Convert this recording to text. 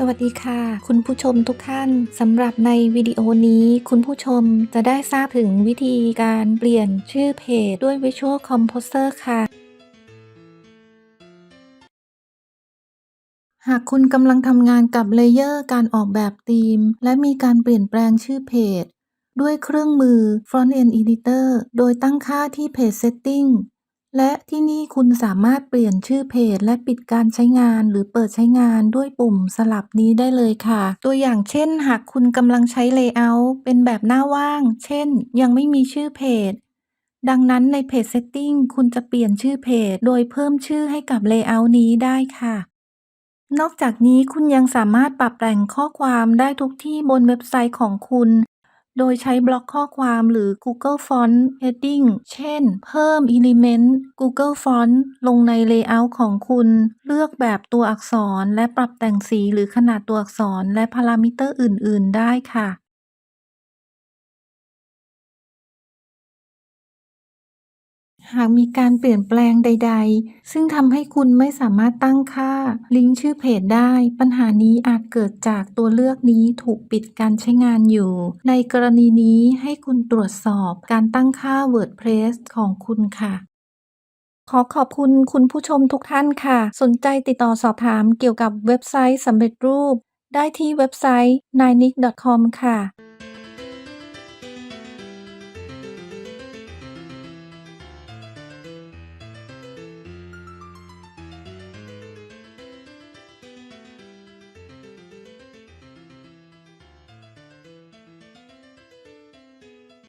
สวัสดีค่ะ คุณผู้ชมทุกท่านสำหรับในวิดีโอนี้ คุณผู้ชมจะได้ทราบถึงวิธีการเปลี่ยนชื่อเพจด้วย Visual Composer ค่ะ หากคุณกำลังทำงานกับเลเยอร์การออกแบบธีม และมีการเปลี่ยนแปลงชื่อเพจ ด้วยเครื่องมือ Front End Editor โดยตั้งค่าที่ Page Setting และที่นี่คุณสามารถเปลี่ยนชื่อเพจ และปิดการใช้งานหรือเปิดใช้งานด้วยปุ่มสลับนี้ได้เลยค่ะ ตัวอย่างเช่น หากคุณกำลังใช้ Layout เป็นแบบหน้าว่าง เช่น ยังไม่มีชื่อเพจ ดังนั้นใน Page Setting คุณจะเปลี่ยนชื่อเพจ โดยเพิ่มชื่อให้กับ Layout นี้ได้ค่ะ นอกจากนี้คุณยังสามารถปรับแต่งข้อความได้ทุกที่บนเว็บไซต์ของคุณ โดยใช้บล็อกข้อความหรือ Google Font Heading เช่น เพิ่ม Element Google Font ลงใน Layout ของคุณ เลือกแบบตัวอักษรและปรับแต่งสีหรือขนาดตัวอักษรและพารามิเตอร์อื่น ๆ ได้ค่ะ หากมีการเปลี่ยนแปลงใด ๆ ซึ่งทำให้คุณไม่สามารถตั้งค่า ลิงก์ชื่อเพจได้ ปัญหานี้อาจเกิดจากตัวเลือกนี้ถูกปิดการใช้งานอยู่ ในกรณีนี้ให้คุณตรวจสอบการตั้งค่า WordPress ของคุณค่ะขอขอบคุณคุณผู้ชมทุกท่านค่ะ สนใจติดต่อสอบถามเกี่ยวกับเว็บไซต์สำเร็จรูป ได้ที่เว็บไซต์ n i n i c com ค่ะ